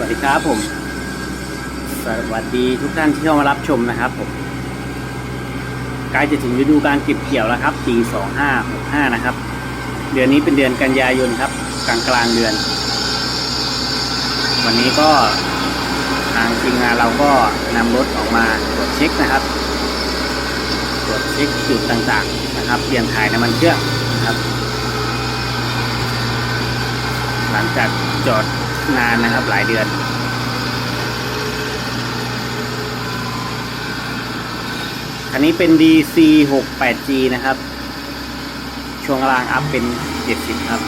สวัสดีครับผม สวัสดีทุกท่านที่เข้ามารับชมนะครับผมใกล้จะถึงฤดูการเก็บเกี่ยวแล้วครับปี2565นะครับ เดือนนี้เป็นเดือนกันยายนครับ กลางกลางเดือน วันนี้ก็ทางทีมงานเราก็นำรถออกมาตรวจเช็คนะครับ ตรวจเช็คจุดต่างๆนะครับ เปลี่ยนถ่ายน้ำมันเครื่องนะครับ หลังจากจอด นานนะครับหลายเดือนคันนี้เป็น DC 6 8G นะครับ ช่วงล่างอัพเป็น 70 ครับ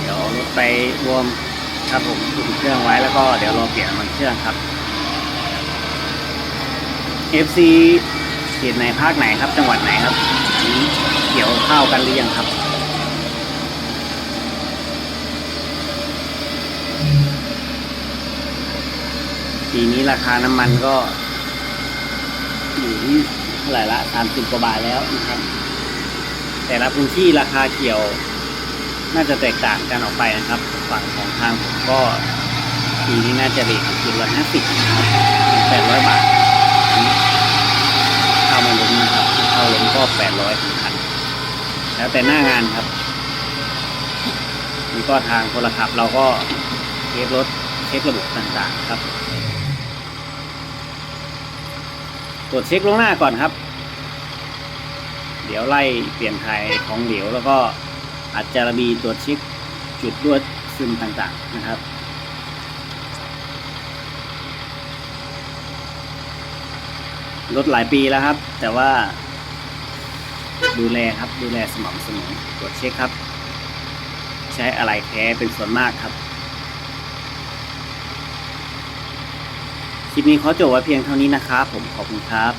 เดี๋ยวรถไปรวมครับผมอุ่นเครื่องไว้แล้วก็เดี๋ยวรอเปลี่ยนมันเครื่องครับ FC เขตไหนภาคไหนครับ จังหวัดไหนครับอันนี้เกี่ยวข้าวกันหรือยังครับปีนี้ราคาน้ำมันก็อยู่ที่เท่าไหร่ละสามสิบกว่าบาทแล้วนะครับ แต่ละพื้นที่ราคาเกี่ยว น่าจะแตกต่างกันออกไปนะครับ ฝั่งของทางผมก็ปีนี้น่าจะเรทจุดละห้าสิบแปดร้อยบาทเข้ามาล้มนะครับเข้าล้ม ก็แปดร้อยถึงพันแล้วแต่หน้างานครับนี่ก็ทางโทรศัพท์เราก็เช็ครถเช็คระบบต่างๆครับ ตรวจเช็คล่วงหน้าก่อนครับ เดี๋ยวไล่เปลี่ยนถ่ายของเหลวแล้วก็อาจจะระบีตรวจเช็คจุดรั่วซึมต่างๆนะครับรถหลายปีแล้วครับ แต่ว่า ดูแลครับ ดูแลสม่ำเสมอตรวจเช็คครับ ใช้อะไรแท้เป็นส่วนมากครับ คลิปนี้ขอจบไว้เพียงเท่านี้นะครับ ผมขอบคุณครับ